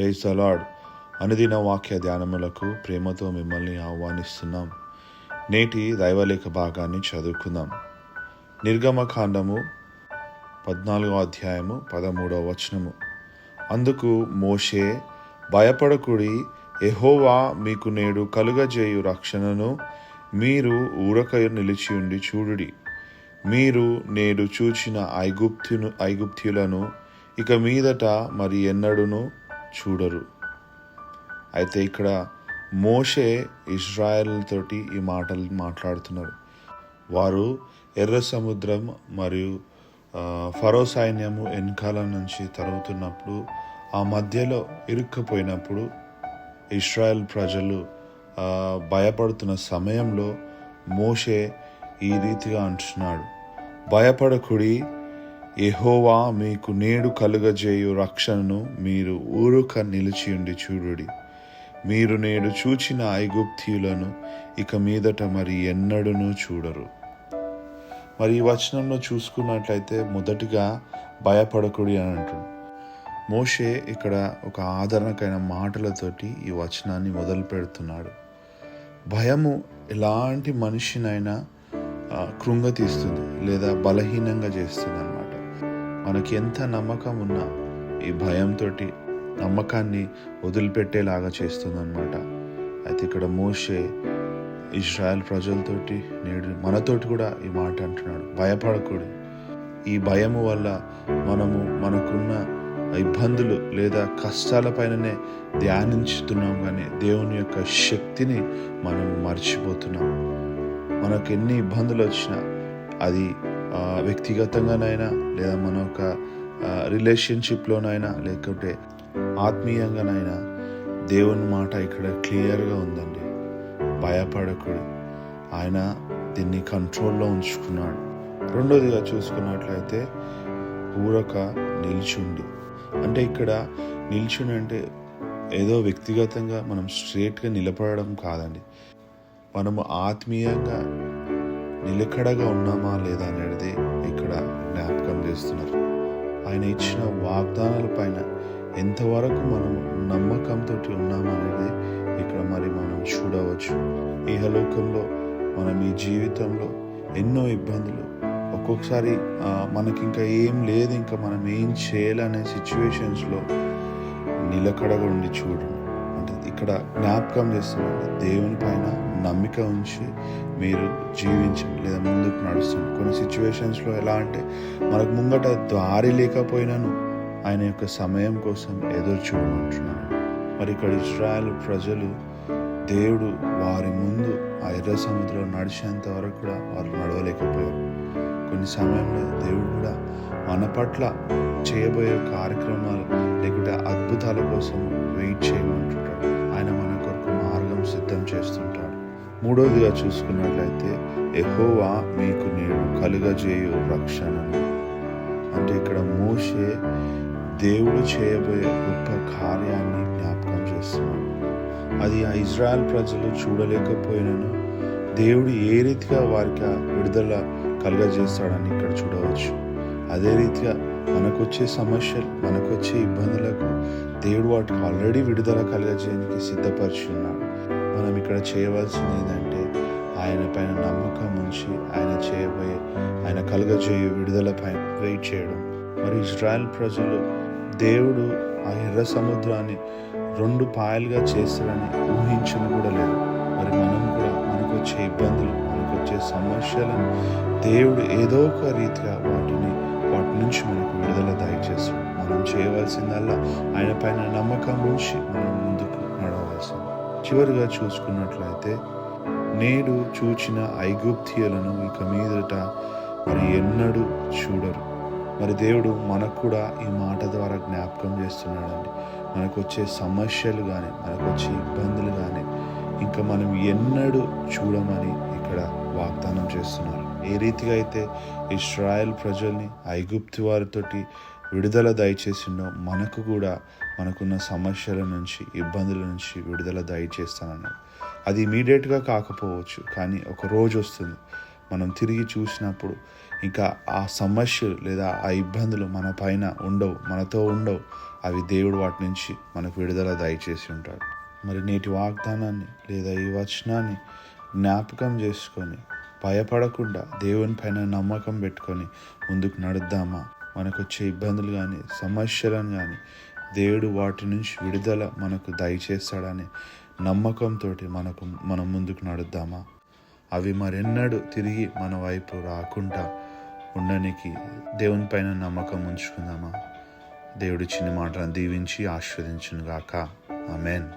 Praise అలాడ్ అనుదిన వాక్య ధ్యానములకు ప్రేమతో మిమ్మల్ని ఆహ్వానిస్తున్నాం. నేటి దైవలేఖ భాగాన్ని చదువుకుందాం. నిర్గమకాండము పద్నాలుగో అధ్యాయము పదమూడవ వచనము. అందుకు మోషే భయపడకుడి ఎహోవా మీకు నేడు కలుగజేయు రక్షణను మీరు ఊరక నిలిచి ఉండి చూడుడి. మీరు నేడు చూచిన ఐగుప్తును ఐగుప్త్యులను ఇక మీదట మరి ఎన్నడూను? చూడరు. అయితే ఇక్కడ మోషే ఇజ్రాయెల్ తోటి ఈ మాటలు మాట్లాడుతున్నారు. వారు ఎర్ర సముద్రం మరియు ఫరో సైన్యము వెనకాల నుంచి తరుగుతున్నప్పుడు ఆ మధ్యలో ఇరుక్కుపోయినప్పుడు ఇస్రాయల్ ప్రజలు భయపడుతున్న సమయంలో మోషే ఈ రీతిగా అంటున్నాడు. భయపడకుడి ఎహోవా మీకు నేడు కలుగజేయు రక్షణను మీరు ఊరుక నిలిచియుండి చూడుడి. మీరు నేడు చూచిన ఐగుప్తీయులను ఇక మీదట మరి ఎన్నడూనూ చూడరు. మరి ఈ వచనంలో చూసుకున్నట్లయితే మొదటిగా భయపడకుడి అని అంటుంది మోషే ఇక్కడ ఒక ఆదరణకైన మాటలతోటి ఈ వచనాన్ని మొదలు పెడుతున్నాడు. భయము ఎలాంటి మనిషినైనా కృంగతీస్తుంది లేదా బలహీనంగా చేస్తుంది. మనకి ఎంత నమ్మకం ఉన్నా ఈ భయంతో నమ్మకాన్ని వదిలిపెట్టేలాగా చేస్తుందన్నమాట. అయితే ఇక్కడ మోషే ఇజ్రాయెల్ ప్రజలతోటి నేడు మనతోటి కూడా ఈ మాట అంటున్నాడు. భయపడకూడదు. ఈ భయము వల్ల మనము మనకున్న ఇబ్బందులు లేదా కష్టాలపైననే ధ్యానించుతున్నాం కానీ దేవుని యొక్క శక్తిని మనం మర్చిపోతున్నాం. మనకు ఎన్ని ఇబ్బందులు వచ్చినా అది వ్యక్తిగతంగానైనా లేదా మన ఒక రిలేషన్షిప్లోనైనా లేకపోతే ఆత్మీయంగానైనా దేవుని మాట ఇక్కడ క్లియర్గా ఉందండి. భయపడకూడదు ఆయన దీన్ని కంట్రోల్లో ఉంచుకున్నాడు. రెండోదిగా చూసుకున్నట్లయితే ఊరక నిల్చుండి. అంటే ఇక్కడ నిల్చుని అంటే ఏదో వ్యక్తిగతంగా మనం స్ట్రేట్గా నిలబడడం కాదండి. మనము ఆత్మీయంగా నిలకడగా ఉన్నామా లేదా అనేది ఇక్కడ జ్ఞాపకం చేస్తున్నారు. ఆయన ఇచ్చిన వాగ్దానాల పైన ఎంతవరకు మనం నమ్మకంతో ఉన్నామా అనేది ఇక్కడ మరి మనం చూడవచ్చు. ఇహలోకంలో మనం ఈ జీవితంలో ఎన్నో ఇబ్బందులు. ఒక్కొక్కసారి మనకి ఇంకా ఏం లేదు ఇంకా మనం ఏం చేయాలనే సిచ్యువేషన్స్లో నిలకడగా ఉండి చూడండి. ఇక్కడ జ్ఞాపకం చేస్తున్నాడు దేవుని పైన నమ్మిక ఉంచి మీరు జీవించండి లేదా ముందుకు నడుస్తుంది కొన్ని సిచ్యువేషన్స్లో ఎలా అంటే మనకు ముంగట దారి లేకపోయినాను ఆయన యొక్క సమయం కోసం ఎదురు చూడమంటున్నాను మరి ఇక్కడ ఇజ్రాయెల్ ప్రజలు దేవుడు వారి ముందు ఆ ఎర్ర సముద్రం నడిచేంత వరకు కూడా వారు నడవలేకపోయారు. కొన్ని సమయంలో దేవుడు కూడా మన పట్ల చేయబోయే కార్యక్రమాలు లేకుంటే అద్భుతాల కోసం వెయిట్ చేయమంటుంటాడు మార్గం సిద్ధం చేస్తుంటాడు. మూడోదిగా చూసుకున్నట్లయితే ఎహోవా మీకు నేడు కలుగజేయు రక్షణను. అంటే ఇక్కడ మోసే దేవుడు చేయబోయే గొప్ప కార్యాన్ని జ్ఞాపకం చేస్తున్నాడు. అది ఆ ఇజ్రాయెల్ ప్రజలు చూడలేకపోయినను. దేవుడు ఏ రీతిగా వారికి ఆ విడుదల కలుగజేస్తాడని ఇక్కడ చూడవచ్చు. అదే రీతిగా మనకొచ్చే సమస్యలు మనకొచ్చే ఇబ్బందులకు దేవుడు వాటికి ఆల్రెడీ విడుదల కలుగజేయడానికి సిద్ధపరిచి ఉన్నాడు. మనం ఇక్కడ చేయవలసింది ఏంటంటే ఆయన పైన నమ్మకం ఉంచి ఆయన చేయబోయే ఆయన కలుగజేయే విడుదల పైన వెయిట్ చేయడం. మరి ఇజ్రాయెల్ ప్రజలు దేవుడు ఆ ఎర్ర సముద్రాన్ని రెండు పాయలుగా చేస్తాడని ఊహించను కూడా లేదు. మరి మనం కూడా మనకు వచ్చే ఇబ్బందులు మనకు వచ్చే సమస్యలను దేవుడు ఏదో ఒక రీతిగా వాటిని వాటి నుంచి మనకు విడుదల దయచేస్తాడు. మనం చేయవలసిందల్లా ఆయన పైన నమ్మకం ఉంచి మనం చివరిగా చూసుకున్నట్లయితే నేడు చూచిన ఐగుప్తియులను ఇక మీదట మరి ఎన్నడూ చూడరు. మరి దేవుడు మనకు కూడా ఈ మాట ద్వారా జ్ఞాపకం చేస్తున్నాడండి. మనకు వచ్చే సమస్యలు కానీ మనకు వచ్చే ఇబ్బందులు కానీ ఇంకా మనం ఎన్నడూ చూడమని ఇక్కడ వాగ్దానం చేస్తున్నారు. ఏ రీతిగా అయితే ఇస్రాయల్ ప్రజల్ని ఐగుప్తి వారితోటి విడుదల దయచేసిండో మనకు కూడా మనకున్న సమస్యల నుంచి ఇబ్బందుల నుంచి విడుదల దయచేస్తానన్నాడు. అది ఇమీడియట్గా కాకపోవచ్చు కానీ ఒక రోజు వస్తుంది. మనం తిరిగి చూసినప్పుడు ఇంకా ఆ సమస్యలు లేదా ఆ ఇబ్బందులు మన పైన ఉండవు మనతో ఉండవు. అవి దేవుడు వాటి నుంచి మనకు విడుదల దయచేసి ఉంటాడు. మరి నేటి వాగ్దానాన్ని లేదా ఈ వచనాన్ని జ్ఞాపకం చేసుకొని భయపడకుండా దేవుని పైన నమ్మకం పెట్టుకొని ముందుకు నడుద్దామా? మనకు వచ్చే ఇబ్బందులు కానీ సమస్యలను కానీ దేవుడు వాటి నుంచి విడుదల మనకు దయచేస్తాడని నమ్మకంతో మనకు మనం ముందుకు నడుద్దామా? అవి మరెన్నడూ తిరిగి మన వైపు రాకుండా ఉండడానికి దేవుని పైన నమ్మకం ఉంచుకుందామా? దేవుడి చిన్న మాటలను దీవించి ఆస్వాదించునుగాక ఆమెన్.